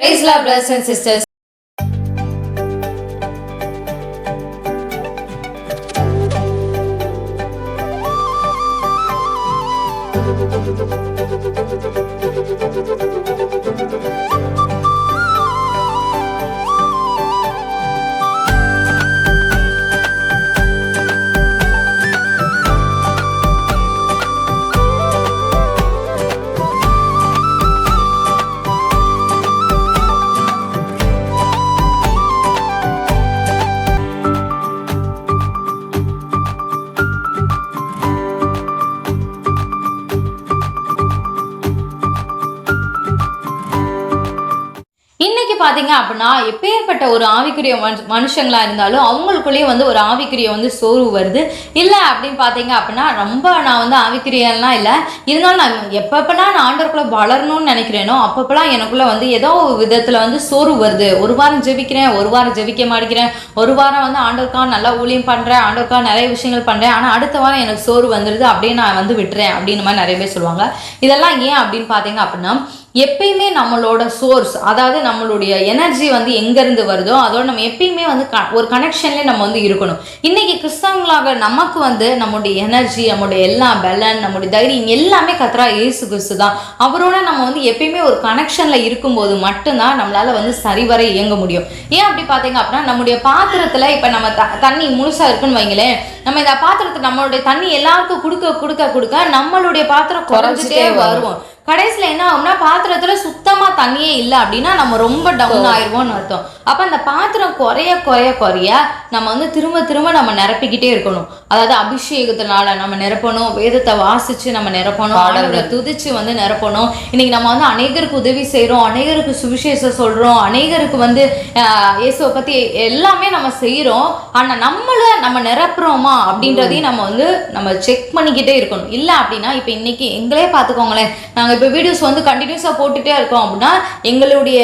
Praise Lord, brothers and sisters. பார்த்தீங்க அப்படின்னா எப்பேற்பட்ட ஒரு ஆவிக்குரிய மனுஷங்களாக இருந்தாலும் அவங்களுக்குள்ளேயும் வந்து ஒரு ஆவிக்குரிய வந்து சோர்வு வருது. இல்லை அப்படின்னு பார்த்தீங்க அப்படின்னா ரொம்ப நான் வந்து ஆவிக்குரியெல்லாம் இல்லை. இருந்தாலும் நான் எப்பப்பெல்லாம் நான் ஆண்டவருக்குள்ள வளரணும்னு நினைக்கிறேனோ அப்பப்பெல்லாம் எனக்குள்ளே வந்து ஏதோ ஒரு விதத்தில் வந்து சோர்வு வருது. ஒரு வாரம் ஜெபிக்கிறேன் ஒரு வாரம் ஜெபிக்க மாட்டேங்கிறேன். ஒரு வாரம் வந்து ஆண்டவருக்காக நல்லா ஊழியம் பண்ணுறேன் ஆண்டவருக்காக நிறைய விஷயங்கள் பண்ணுறேன் ஆனால் அடுத்த வாரம் எனக்கு சோறு வந்துடுது அப்படியே நான் வந்து விட்டுறேன் அப்படின்னு மாதிரி நிறைய பேர் சொல்லுவாங்க. இதெல்லாம் ஏன் அப்படின்னு பார்த்தீங்க அப்படின்னா எப்பயுமே நம்மளோட சோர்ஸ் அதாவது நம்மளுடைய எனர்ஜி வந்து எங்கேருந்து வருதோ அதோட நம்ம எப்பயுமே வந்து க ஒரு கனெக்ஷன்லேயே நம்ம வந்து இருக்கணும். இன்னைக்கு கிறிஸ்தவங்களாக நமக்கு வந்து நம்மளுடைய எனர்ஜி நம்மளுடைய எல்லா பலன் நம்மளுடைய தைரியம் எல்லாமே கத்ரா இயேசு கிறிஸ்து தான். அவரோட நம்ம வந்து எப்பயுமே ஒரு கனெக்ஷனில் இருக்கும்போது மட்டும்தான் நம்மளால வந்து சரிவர இயங்க முடியும். ஏன் அப்படி பார்த்தீங்க அப்படின்னா நம்முடைய பாத்திரத்தில் இப்போ நம்ம த தண்ணி முழுசாக இருக்குன்னு வைங்களேன். நம்ம இந்த பாத்திரத்தை நம்மளுடைய தண்ணி எல்லாருக்கும் கொடுக்க கொடுக்க கொடுக்க நம்மளுடைய பாத்திரம் குறைஞ்சிட்டே. வருவோம். கடைசியில் என்ன ஆகும்னா பாத்திரத்துல சுத்தமா தண்ணியே இல்லை அப்படின்னா நம்ம ரொம்ப டவுன் ஆயிருவோம்னு அர்த்தம். அப்ப அந்த பாத்திரம் குறைய குறைய குறைய நம்ம வந்து திரும்ப திரும்ப நம்ம நிரப்பிக்கிட்டே இருக்கணும். அதாவது அபிஷேகத்தினால நம்ம நிரப்பணும் வேதத்தை வாசிச்சு நம்ம நிரப்பணும். ஆண்டவரை துதிச்சு வந்து நிரப்பணும். இன்னைக்கு நம்ம வந்து அநேகருக்கு உதவி செய்றோம் அநேகருக்கு சுவிசேஷம் சொல்றோம் அநேகருக்கு வந்து இயேசுவை பத்தி எல்லாமே நம்ம செய்றோம். ஆனா நம்மள நம்ம நிரப்புறோமா அப்படின்றதையும் நம்ம வந்து நம்ம செக் பண்ணிக்கிட்டே இருக்கணும். இல்லை அப்படின்னா இப்போ இன்னைக்கு எங்களே பார்த்துக்கோங்களேன் நாங்கள் இப்போ வீடியோஸ் வந்து கண்டினியூஸாக போட்டுட்டே இருக்கோம் அப்படின்னா எங்களுடைய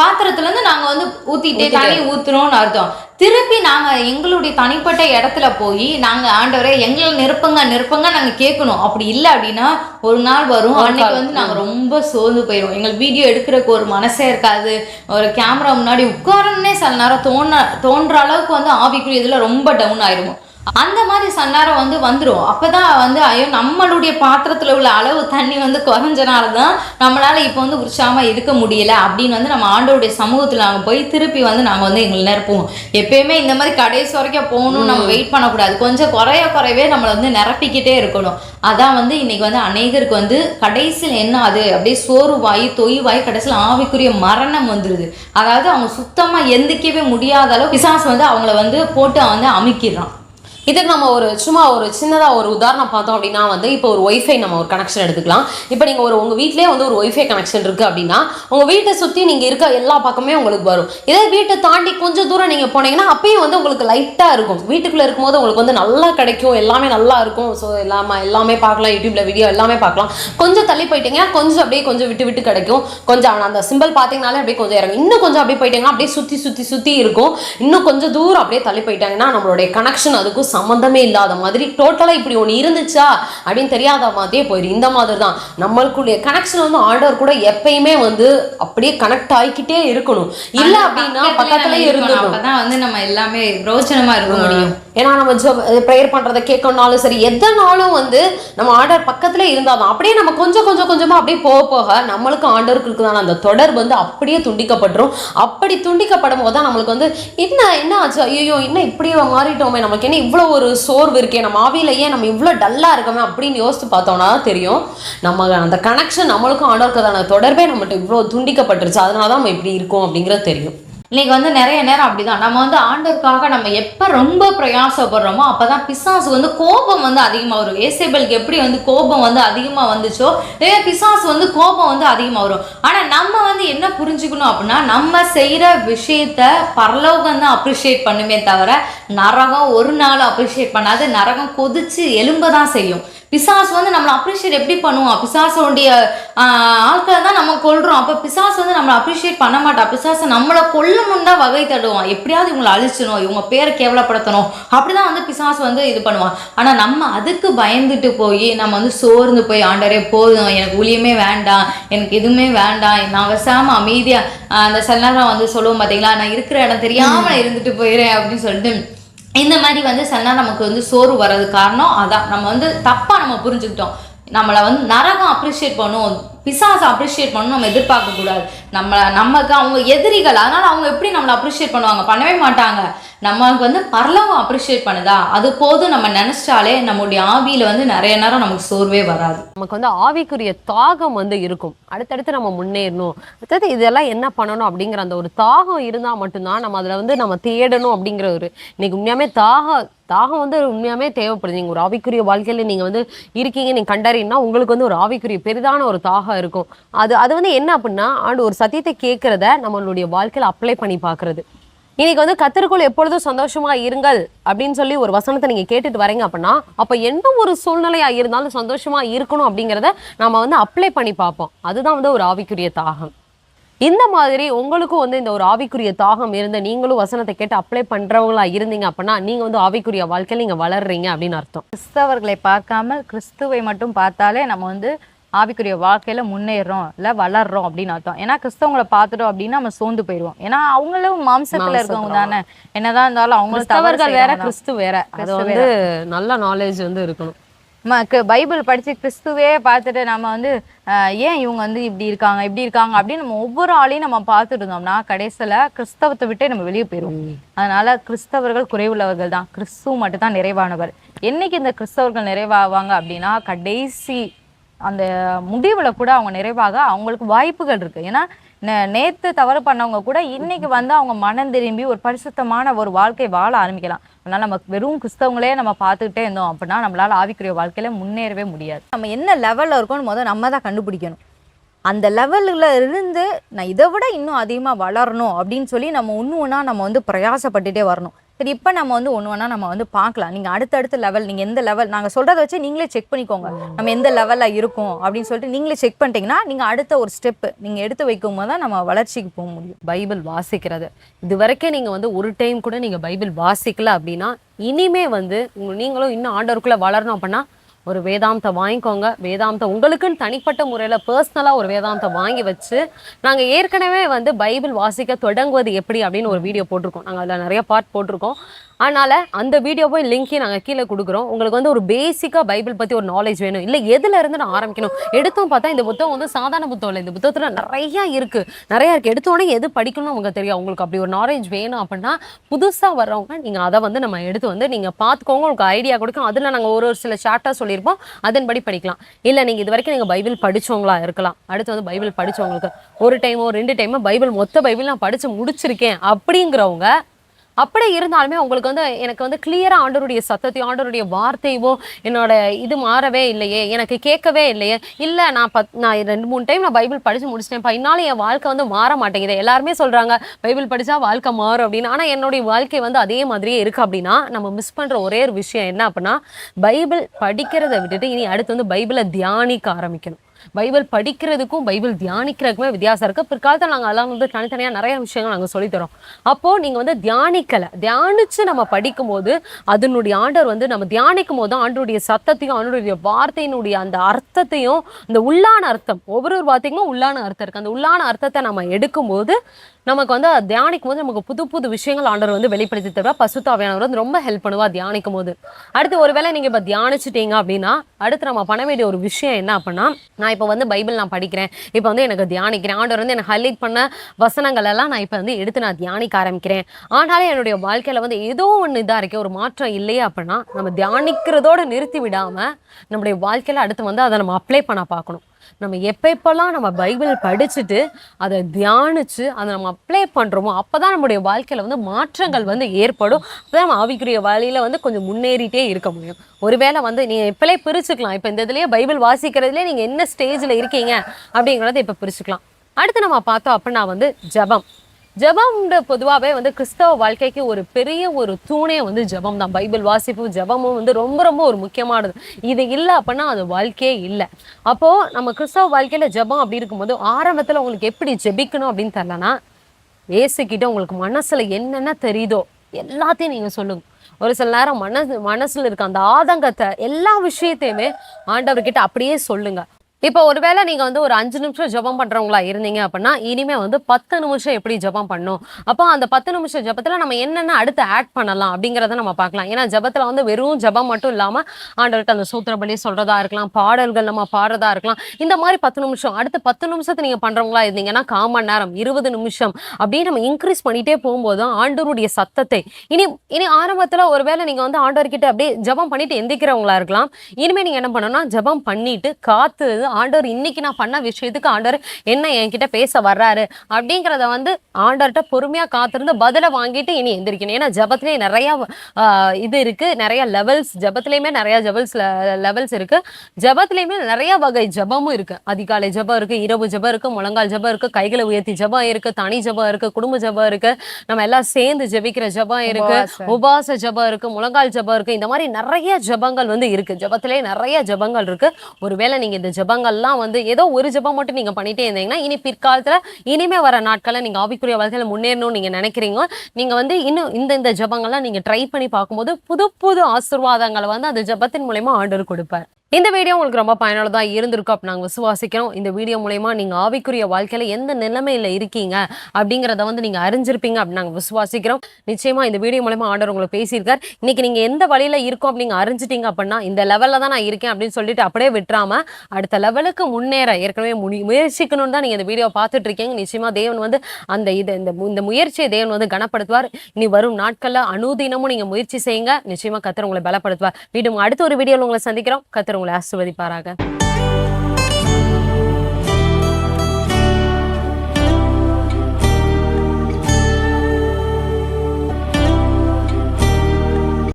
பாத்திரத்துலேருந்து நாங்கள் வந்து ஊத்திட்டே. தண்ணி ஊற்றுறோம்னு அர்த்தம். திருப்பி நாங்கள் எங்களுடைய தனிப்பட்ட இடத்துல போய் நாங்கள் ஆண்டவரே எங்களை நிரப்புங்க நிரப்புங்க நாங்கள் கேட்கணும். அப்படி இல்லை அப்படின்னா ஒரு நாள் வரும். அன்னைக்கு. வந்து நாங்கள் ரொம்ப சோர்ந்து போயிடுவோம் எங்களுக்கு வீடியோ எடுக்கிறதுக்கு ஒரு மனசே இருக்காது. ஒரு கேமரா முன்னாடி உட்காரன்னே சில நேரம் தோண தோன்ற அளவுக்கு வந்து ஆவிக்குரிய இதில் ரொம்ப டவுன் ஆயிடுவோம் அந்த மாதிரி சில நேரம் வந்து வந்துடும் அப்பதான் வந்து ஐயோ நம்மளுடைய பாத்திரத்துல உள்ள அளவு தண்ணி வந்து குறைஞ்சனால தான் நம்மளால இப்போ வந்து உற்சாகமா இருக்க முடியல அப்படின்னு வந்து நம்ம ஆண்டவருடைய சமூகத்துல நாங்கள் போய் திருப்பி வந்து நாங்கள் வந்து எங்களை நிரப்புவோம். எப்பயுமே இந்த மாதிரி கடைசி வரைக்கும் போகணும் நம்ம வெயிட் பண்ணக்கூடாது. கொஞ்சம் குறைய குறையவே நம்மளை வந்து நிரப்பிக்கிட்டே இருக்கணும். அதான் வந்து இன்னைக்கு வந்து அநேகருக்கு வந்து கடைசியில் என்ன அது? அப்படியே சோர்வாயி தொய்வாயி கடைசியில் ஆவிக்குரிய மரணம் வந்துடுது அதாவது அவங்க சுத்தமா எந்திக்கவே முடியாத அளவு பிசாசு வந்து அவங்கள வந்து போட்டு வந்து அமுக்கிடுறான். இதுக்கு நம்ம ஒரு சும்மா ஒரு சின்னதாக ஒரு உதாரணம் பார்த்தோம் அப்படின்னா வந்து இப்போ ஒரு ஒய்ஃபை நம்ம ஒரு கனெக்ஷன் எடுத்துக்கலாம். இப்போ நீங்கள் ஒரு உங்கள் வீட்லயே வந்து ஒரு ஒய்ஃபை கனெக்ஷன் இருக்குது அப்படின்னா உங்கள் வீட்டை சுற்றி நீங்கள் இருக்க எல்லா பக்கமே உங்களுக்கு வரும். இதே வீட்டை தாண்டி கொஞ்சம் தூரம் நீங்கள் போனீங்கன்னா அப்பயும் வந்து உங்களுக்கு லைட்டாக இருக்கும். வீட்டுக்குள்ளே இருக்கும்போது உங்களுக்கு வந்து நல்லா கிடைக்கும். எல்லாமே நல்லா இருக்கும். ஸோ எல்லாமே எல்லாமே பார்க்கலாம். யூடியூப்ல வீடியோ எல்லாமே பார்க்கலாம். கொஞ்சம் தள்ளி போயிட்டீங்கன்னா கொஞ்சம் அப்படியே கொஞ்சம் விட்டு விட்டு கிடைக்கும். கொஞ்சம் அந்த சிம்பிள் பார்த்தீங்கனாலே அப்படியே கொஞ்சம் இறங்கும். இன்னும் கொஞ்சம் அப்படியே போயிட்டீங்கன்னா அப்படியே சுற்றி சுற்றி சுற்றி இருக்கும். இன்னும் கொஞ்சம் தூரம் அப்படியே தள்ளி போயிட்டாங்கன்னா நம்மளுடைய கனெக்ஷன் அதுக்கும் சம்மந்தமே இல்லாத மாதிரி டோட்டலாக இப்படி ஒன்று இருந்துச்சா அப்படின்னு தெரியாத மாதிரியே போயிடும் இந்த மாதிரி தான் நம்மளுக்குடைய கனெக்ஷன் வந்து ஆர்டர் கூட எப்பயுமே வந்து அப்படியே கனெக்ட் ஆகிக்கிட்டே இருக்கணும். இல்ல அப்படின்னா பக்கத்துலயே இருந்துடும் அப்பதான் வந்து நம்ம எல்லாமே பிரோஜனமா இருக்க முடியும். ஏன்னா நம்ம ப்ரேயர் பண்ணுறதை கேட்கணுனாலும் சரி எதனாலும் வந்து நம்ம ஆர்டர் இருந்தால் தான் அப்படியே நம்ம கொஞ்சம் கொஞ்சம் கொஞ்சமாக அப்படியே போக போக நம்மளுக்கு ஆண்டருக்கு இருக்குதான அந்த தொடர் வந்து அப்படியே துண்டிக்கப்பட்டுரும். அப்படி துண்டிக்கப்படும் போது தான் நம்மளுக்கு வந்து என்ன என்ன ஆச்சு? ஐயோ என்ன இப்படியே மாறிட்டோமே? நமக்கு என்ன இவ்வளோ ஒரு சோர்வு இருக்கே? நம்ம ஆவியிலேயே ஏன் நம்ம இவ்வளோ டல்லாக இருக்கோமே? அப்படின்னு யோசித்து பார்த்தோம்னா தான் தெரியும் நம்ம அந்த கனெக்ஷன் நம்மளுக்கும் ஆண்டருக்குதான தொடர்பே நம்மகிட்ட இவ்வளோ துண்டிக்கப்பட்டுருச்சு அதனால தான் நம்ம இப்படி இருக்கோம் அப்படிங்கிறது தெரியும். இன்னைக்கு வந்து நிறைய நேரம் அப்படிதான். நம்ம வந்து ஆண்டவருக்காக நம்ம எப்ப ரொம்ப பிரயாசப்படுறோமோ அப்பதான் பிசாசு வந்து கோபம் வந்து அதிகமாக வரும். ஏசேபலுக்கு எப்படி வந்து கோபம் வந்து அதிகமாக வந்துச்சோ இதே பிசாசு வந்து கோபம் வந்து அதிகமாக வரும். ஆனா நம்ம வந்து என்ன புரிஞ்சுக்கணும் அப்படின்னா நம்ம செய்யற விஷயத்த பரலோகம் தான் அப்ரிஷியேட் பண்ணுமே தவிர நரகம் ஒரு நாள் அப்ரிஷியேட் பண்ணாது. நரகம் கொதிச்சு எலும்ப தான் செய்யும். பிசாசு வந்து நம்மளை அப்ரிஷியேட் எப்படி பண்ணுவான்? பிசாசோடைய ஆட்களை தான் நம்ம கொல்றோம். அப்போ பிசாசு வந்து நம்மளை அப்ரிஷியேட் பண்ண மாட்டான் பிசாசை நம்மளை கொல்லணும்னு தான் வகை தடுவான். எப்படியாவது இவங்களை அழிச்சிடணும். இவங்க பேரை கேவலப்படுத்தணும். அப்படிதான் வந்து பிசாசு வந்து இது பண்ணுவான். ஆனா நம்ம அதுக்கு பயந்துட்டு போய் நம்ம வந்து சோர்ந்து போய் ஆண்டரே போதும். எனக்கு ஊழியமே வேண்டாம். எனக்கு எதுவுமே வேண்டாம். நான் வசாம அமைதியா ஆஹ் அந்த சில நேரம் வந்து சொல்லுவோம் பாத்தீங்களா? நான் இருக்கிற இடம் தெரியாம நான் இருந்துட்டு போயிடுறேன் அப்படின்னு சொல்லிட்டு இந்த மாதிரி வந்து சில நேரம் நமக்கு வந்து சோறு வர்றது காரணம் அதான். நம்ம வந்து தப்பாக நம்ம புரிஞ்சுக்கிட்டோம். நம்மளை வந்து நரகம் அப்ரிஷியேட் பண்ணும். பிசாசை அப்ரிஷியேட் பண்ணணும் நம்ம எதிர்பார்க்க கூடாது. நம்ம நமக்கு அவங்க எதிரிகள் அதனால அவங்க எப்படி நம்மளை அப்ரிஷியேட் பண்ணுவாங்க? பண்ணவே மாட்டாங்க. நமக்கு வந்து பரலவம் அப்ரிஷியேட் பண்ணுதா? அது போதும் நம்ம நினைச்சாலே நம்மளுடைய ஆவியில வந்து நிறைய நேரம் நமக்கு சோர்வே வராது. நமக்கு வந்து ஆவிக்குரிய தாகம் வந்து இருக்கும். அடுத்தடுத்து நம்ம முன்னேறணும். அடுத்தது இதெல்லாம் என்ன பண்ணணும் அப்படிங்கிற அந்த ஒரு தாகம் இருந்தால் மட்டும்தான் நம்ம அதில் வந்து நம்ம தேடணும் அப்படிங்கிற ஒரு இன்னைக்கு உண்மையாமே தாகம் தாகம் வந்து உண்மையாமே தேவைப்படுது. நீங்கள் ஒரு ஆவிக்குரிய வாழ்க்கையில் நீங்கள் வந்து இருக்கீங்க நீங்கள் கண்டறினா உங்களுக்கு வந்து ஒரு ஆவிக்குரிய பெரிதான ஒரு தாகம் இருக்கும். அது அது வந்து என்ன அப்படின்னா ஆண்டு ஒரு சத்தியத்தை கேட்குறத நம்மளுடைய வாழ்க்கையில் அப்ளை பண்ணி பார்க்குறது. இன்னைக்கு வந்து கத்தருக்குள் எப்பொழுதும் சந்தோஷமா இருங்கள் அப்படின்னு சொல்லி ஒரு வசனத்தை நீங்க கேட்டுட்டு வரீங்க அப்படின்னா அப்ப எந்த ஒரு சூழ்நிலையா இருந்தாலும் சந்தோஷமா இருக்கணும் அப்படிங்கிறத நம்ம வந்து அப்ளை பண்ணி பார்ப்போம். அதுதான் வந்து ஒரு ஆவிக்குரிய தாகம். இந்த மாதிரி உங்களுக்கும் வந்து இந்த ஒரு ஆவிக்குரிய தாகம் இருந்து நீங்களும் வசனத்தை கேட்டு அப்ளை பண்றவங்களா இருந்தீங்க அப்படின்னா நீங்க வந்து ஆவிக்குரிய வாழ்க்கையில நீங்க வளர்றீங்க அப்படின்னு அர்த்தம். கிறிஸ்தவர்களை பார்க்காமல் கிறிஸ்துவை மட்டும் பார்த்தாலே நம்ம வந்து ஆவிக்குரிய வாழ்க்கையில முன்னேறோம் இல்ல வளர்றோம் அப்படின்னு அர்த்தம். ஏன்னா கிறிஸ்தவங்களை பார்த்துட்டோம் அப்படின்னா நம்ம சோர்ந்து போயிடுவோம் ஏன்னா அவங்களும் மாம்சத்துல இருக்கவங்க தானே. என்னதான் இருந்தாலும் அவங்களும் தவறு கிறிஸ்தவர்கள் வேற. கிறிஸ்து வேற. அது வந்து நல்ல நாலேஜ் வந்து இருக்கணும். பைபிள் படிச்சு கிறிஸ்துவே பார்த்துட்டு நம்ம வந்து ஏன் இவங்க வந்து இப்படி இருக்காங்க இப்படி இருக்காங்க அப்படின்னு நம்ம ஒவ்வொரு ஆளையும் நம்ம பார்த்துட்டு இருந்தோம்னா கடைசியில கிறிஸ்தவத்தை விட்டே நம்ம வெளியே போயிடுவோம் அதனால கிறிஸ்தவர்கள் குறைவுள்ளவர்கள் தான். கிறிஸ்துவ மட்டும் தான் நிறைவானவர். என்னைக்கு இந்த கிறிஸ்தவர்கள் நிறைவாவாங்க அப்படின்னா கடைசி அந்த முடிவில் கூட அவங்க நிறைவாக அவங்களுக்கு வாய்ப்புகள் இருக்குது ஏன்னா நே- தவறு பண்ணவங்க கூட இன்னைக்கு வந்து அவங்க மனம் திரும்பி ஒரு பரிசுத்தமான ஒரு வாழ்க்கை வாழ ஆரம்பிக்கலாம். அதனால் நம்ம வெறும் கிறிஸ்தவங்களே நம்ம பார்த்துக்கிட்டே இருந்தோம் அப்படின்னா நம்மளால் ஆவிக்குரிய வாழ்க்கையில் முன்னேறவே முடியாது. நம்ம என்ன லெவலில் இருக்கோம்னு முதல் நம்ம தான் கண்டுபிடிக்கணும். அந்த லெவலில் இருந்து நான் இதை விட இன்னும் அதிகமாக வளரணும் அப்படின்னு சொல்லி நம்ம ஒன்று ஒன்றா நம்ம வந்து பிரயாசப்பட்டுட்டே வரணும். சரி இப்போ நம்ம வந்து ஒன்று ஒன்றா நம்ம வந்து பார்க்கலாம். நீங்கள் அடுத்தடுத்த லெவல் நீங்கள் எந்த லெவல் நாங்கள் சொல்கிறத வச்சு நீங்களே செக் பண்ணிக்கோங்க. நம்ம எந்த லெவலில் இருக்கும் அப்படின்னு சொல்லிட்டு நீங்களே செக் பண்ணிட்டீங்கன்னா நீங்கள் அடுத்த ஒரு ஸ்டெப்பு நீங்கள் எடுத்து வைக்கும் போது தான் நம்ம வளர்ச்சிக்கு போக முடியும். பைபிள் வாசிக்கிறது. இது வரைக்கும் நீங்கள் வந்து ஒரு டைம் கூட நீங்கள் பைபிள் வாசிக்கல அப்படின்னா இனிமே வந்து நீங்களும் இன்னும் ஆண்டவருக்குள்ளே வளரணும் அப்படின்னா ஒரு வேதாந்தம் வாங்கிக்கோங்க. வேதாந்தம் உங்களுக்குன்னு தனிப்பட்ட முறையில் பர்சனலாக ஒரு வேதாந்தம் வாங்கி வச்சு நாங்கள் ஏற்கனவே வந்து பைபிள் வாசிக்க தொடங்குவது எப்படி அப்படின்னு ஒரு வீடியோ போட்டிருக்கோம். நாங்கள் அதில் நிறைய பார்ட் போட்டிருக்கோம். அதனால் அந்த வீடியோவை லிங்க்கையும் நாங்கள் கீழே கொடுக்குறோம். உங்களுக்கு வந்து ஒரு பேசிக்காக பைபிள் பற்றி ஒரு நாலேஜ் வேணும். இல்லை எதுலேருந்து நான் ஆரம்பிக்கணும்? எடுத்தோம் பார்த்தா இந்த புத்தகம் வந்து சாதாரண புத்தகம் இல்லை. இந்த புத்தகத்தில் நிறையா இருக்குது நிறையா இருக்குது எடுத்த உடனே எது படிக்கணும்னு உங்களுக்கு தெரியும் உங்களுக்கு அப்படி ஒரு நாலேஜ் வேணும் அப்படின்னா புதுசாக வர்றவங்க நீங்கள் அதை வந்து நம்ம எடுத்து வந்து நீங்கள் பார்த்துக்கோங்க. உங்களுக்கு ஐடியா கொடுக்கும். அதில் நாங்கள் ஒரு ஒரு சில சார்ட்டாக சொல்லியிருப்போம். அதன்படி படிக்கலாம். இல்லை நீங்கள் இது வரைக்கும் நீங்கள் பைபிள் படிச்சவங்களா இருக்கலாம். அடுத்து வந்து பைபிள் படிச்சவங்களுக்கு ஒரு டைமோ ரெண்டு டைமோ பைபிள் மொத்த பைபிள் நான் படித்து முடிச்சிருக்கேன் அப்படிங்கிறவங்க அப்படி இருந்தாலுமே உங்களுக்கு வந்து எனக்கு வந்து கிளியராக ஆண்டவருடைய சத்தத்தையும் ஆண்டவருடைய வார்த்தையோ என்னோட இது மாறவே இல்லையே எனக்கு கேட்கவே இல்லையே. இல்லை நான் பத் நான் ரெண்டு மூணு டைம் நான் பைபிள் படித்து முடிச்சிட்டேன். இன்னாலும் என் வாழ்க்கை வந்து மாற மாட்டேங்குது. எல்லாருமே சொல்கிறாங்க பைபிள் படித்தா வாழ்க்கை மாறும் அப்படின்னு. ஆனால் என்னுடைய வாழ்க்கை வந்து அதே மாதிரியே இருக்குது அப்படின்னா நம்ம மிஸ் பண்ணுற ஒரே ஒரு விஷயம் என்ன அப்படின்னா பைபிள் படிக்கிறதை விட்டுட்டு இனி அடுத்து வந்து பைபிளை தியானிக்க ஆரம்பிக்கணும். பைபிள் படிக்கிறதுக்கும் பைபிள் தியானிக்கிறதுக்குமே வித்தியாசம் இருக்குது பிற்காலத்தில் நாங்கள் அதெல்லாம் வந்து தனித்தனியாக நிறைய விஷயங்கள் நாங்கள் சொல்லித்தரோம். அப்போ நீங்கள் வந்து தியானிக்கலை. தியானித்து நம்ம படிக்கும்போது அதனுடைய ஆண்டவர் வந்து நம்ம தியானிக்கும் போது ஆண்டருடைய சத்தத்தையும் ஆண்டருடைய வார்த்தையினுடைய அந்த அர்த்தத்தையும் இந்த உள்ளான அர்த்தம் ஒவ்வொரு வார்த்தைக்கும் உள்ளான அர்த்தம் இருக்குது அந்த உள்ளான அர்த்தத்தை நம்ம எடுக்கும்போது நமக்கு வந்து தியானிக்கும் போது நமக்கு புது புது விஷயங்கள் ஆண்டவர் வந்து வெளிப்படுத்தி தருவா பசுத்தாவையானவர் வந்து ரொம்ப ஹெல்ப் பண்ணுவா தியானிக்கும் போது அடுத்து ஒருவேளை நீங்க இப்ப தியானிச்சிட்டீங்க அப்படின்னா அடுத்து நம்ம பண்ண வேண்டிய ஒரு விஷயம் என்ன அப்படின்னா நான் இப்போ வந்து பைபிள் நான் படிக்கிறேன். இப்போ வந்து எனக்கு தியானிக்கிறேன். ஆண்டவர் வந்து எனக்கு ஹைலைட் பண்ண வசனங்கள் எல்லாம் நான் இப்போ வந்து எடுத்து நான் தியானிக்க ஆரம்பிக்கிறேன். ஆனாலும் என்னுடைய வாழ்க்கையில வந்து ஏதோ ஒன்று இதாக இருக்கே. ஒரு மாற்றம் இல்லையே அப்படின்னா நம்ம தியானிக்கிறதோட நிறுத்தி விடாம நம்முடைய வாழ்க்கையில அடுத்து வந்து அதை நம்ம அப்ளை பண்ண பார்க்கணும். நம்ம எப்பப்பெல்லாம் நம்ம பைபிள் படிச்சுட்டு அதை தியானிச்சு அதை நம்ம அப்ளை பண்ணுறோமோ அப்போ தான் நம்முடைய வாழ்க்கையில் வந்து மாற்றங்கள் வந்து ஏற்படும். அப்போ நம்ம ஆவிக்குரிய வழியில் வந்து கொஞ்சம் முன்னேறிட்டே இருக்க முடியும். ஒருவேளை வந்து நீங்கள் இப்போலே பிரிச்சுக்கலாம். இப்போ இந்த இதுலேயே பைபிள் வாசிக்கிறதுலேயே நீங்கள் என்ன ஸ்டேஜில் இருக்கீங்க அப்படிங்கிறத இப்போ பிரிச்சுக்கலாம். அடுத்து நம்ம பார்த்தோம் அப்படின்னா வந்து ஜெபம். ஜபம்ன்ற பொதுவாகவே வந்து கிறிஸ்தவ வாழ்க்கைக்கு ஒரு பெரிய ஒரு தூணே வந்து ஜெபம் தான். பைபிள் வாசிப்பும் ஜெபமும் வந்து ரொம்ப ரொம்ப ஒரு முக்கியமானது. இது இல்லை அப்படின்னா அது வாழ்க்கையே இல்லை. அப்போது நம்ம கிறிஸ்தவ வாழ்க்கையில் ஜெபம் அப்படி இருக்கும்போது ஆரம்பத்தில் உங்களுக்கு எப்படி ஜெபிக்கணும் அப்படின்னு தரலன்னா ஏசுக்கிட்ட உங்களுக்கு மனசில் என்னென்ன தெரியுதோ எல்லாத்தையும் நீங்கள் சொல்லுங்க. ஒரு சில நேரம் மனசு மனசில் இருக்க அந்த ஆதங்கத்தை எல்லா விஷயத்தையுமே ஆண்டவர்கிட்ட அப்படியே சொல்லுங்கள் இப்போ ஒருவேளை நீங்க வந்து ஒரு அஞ்சு நிமிஷம் ஜெபம் பண்றவங்களா இருந்தீங்க அப்படின்னா இனிமே வந்து பத்து நிமிஷம் எப்படி ஜெபம் பண்ணும்? அப்போ அந்த பத்து நிமிஷம் ஜெபத்துல நம்ம என்னென்ன அடுத்து ஆட் பண்ணலாம் அப்படிங்கிறத நம்ம பார்க்கலாம். ஏன்னா ஜெபத்துல வந்து வெறும் ஜெபம் மட்டும் இல்லாம ஆண்டவர்கிட்ட அந்த சூத்திர பலி சொல்றதா இருக்கலாம் பாடல்கள் நம்ம பாடுறதா இருக்கலாம் இந்த மாதிரி பத்து நிமிஷம் அடுத்த பத்து நிமிஷத்தை நீங்க பண்றவங்களா இருந்தீங்கன்னா காமன் நேரம் இருபது நிமிஷம் அப்படின்னு நம்ம இன்க்ரீஸ் பண்ணிட்டே போகும்போது ஆண்டவருடைய சத்தத்தை இனி இனி ஆரம்பத்துல ஒருவேளை நீங்க வந்து ஆண்டவர்கிட்ட அப்படியே ஜெபம் பண்ணிட்டு எந்திக்கிறவங்களா இருக்கலாம். இனிமே நீங்க என்ன பண்ணணும்னா ஜெபம் பண்ணிட்டு காத்து ஆண்டவர் இன்னைக்கு நான் பண்ண விஷயத்துக்கு ஆண்டவர் என்ன என்கிட்ட பேச வர்றாரு அப்படிங்கிறத வந்து ஆண்டவர்கிட்ட பொறுமையா காத்திருந்து பதிலை வாங்கிட்டு இனி எந்திரிக்கணும். ஏன்னா ஜெபத்திலே நிறைய இது இருக்கு. நிறைய லெவல்ஸ் ஜெபத்திலையுமே நிறைய ஜெபல்ஸ் லெவல்ஸ் இருக்கு. ஜெபத்திலையுமே நிறைய வகை ஜெபமும் இருக்கு. அதிகாலை ஜெபம் இருக்கு இரவு ஜெபம் இருக்கு முழங்கால் ஜெபம் இருக்கு கைகளை உயர்த்தி ஜெபம் இருக்கு தனி ஜெபம் இருக்கு குடும்ப ஜெபம் இருக்கு நம்ம எல்லாம் சேர்ந்து ஜெபிக்கிற ஜெபம் இருக்கு. உபாச ஜெபம் இருக்கு முழங்கால் ஜெபம் இருக்கு. இந்த மாதிரி நிறைய ஜெபங்கள் வந்து இருக்கு. ஜெபத்திலே நிறைய ஜெபங்கள் இருக்கு. ஒருவேளை நீங்க இந்த ஜபங்கள்லாம் வந்து ஏதோ ஒரு ஜெபம் மட்டும் நீங்கள் பண்ணிட்டே இருந்தீங்கன்னா இனி பிற்காலத்தில் இனிமே வர நாட்களில் நீங்கள் ஆவிக்குரிய வகையில் முன்னேறணும்னு நீங்கள் நினைக்கிறீங்க. நீங்கள் வந்து இன்னும் இந்த இந்த ஜபங்கள்லாம் நீங்கள் ட்ரை பண்ணி பார்க்கும்போது புது புது ஆசீர்வாதங்களை வந்து அந்த ஜெபத்தின் மூலயமா ஆண்டவர் கொடுப்பார். இந்த வீடியோ உங்களுக்கு ரொம்ப பயனுள்ளதாக இருந்திருக்கும் அப்படி நாங்கள் விசுவாசிக்கிறோம். இந்த வீடியோ மூலயமா நீங்கள் ஆவிக்குரிய வாழ்க்கையில் எந்த நிலைமையில் இருக்கீங்க அப்படிங்கிறத வந்து நீங்கள் அறிஞ்சிருப்பீங்க அப்படின்னு நாங்கள் விசுவாசிக்கிறோம். நிச்சயமா இந்த வீடியோ மூலயமா ஆண்டவர் உங்களுக்கு பேசியிருக்கார். இன்னைக்கு நீங்கள் எந்த வழியில இருக்கோம் அப்படின்னு அறிஞ்சிட்டீங்க அப்படின்னா இந்த லெவல்ல தான் நான் இருக்கேன் அப்படின்னு சொல்லிட்டு அப்படியே விட்டுறாம அடுத்த லெவலுக்கு முன்னேற ஏற்கனவே முடி முயற்சிக்கணும்னு தான் நீங்கள் இந்த வீடியோ பார்த்துட்டு இருக்கீங்க. நிச்சயமா தேவன் வந்து அந்த இது இந்த இந்த முயற்சியை தேவன் வந்து கனப்படுத்துவார். இனி வரும் நாட்களில் அனுதினமும் நீங்கள் முயற்சி செய்யுங்க. நிச்சயமாக கத்திர உங்களை பலப்படுத்துவார். வீடு அடுத்த ஒரு வீடியோவில் உங்களை சந்திக்கிறோம். கத்திர un lazo, me disparaca.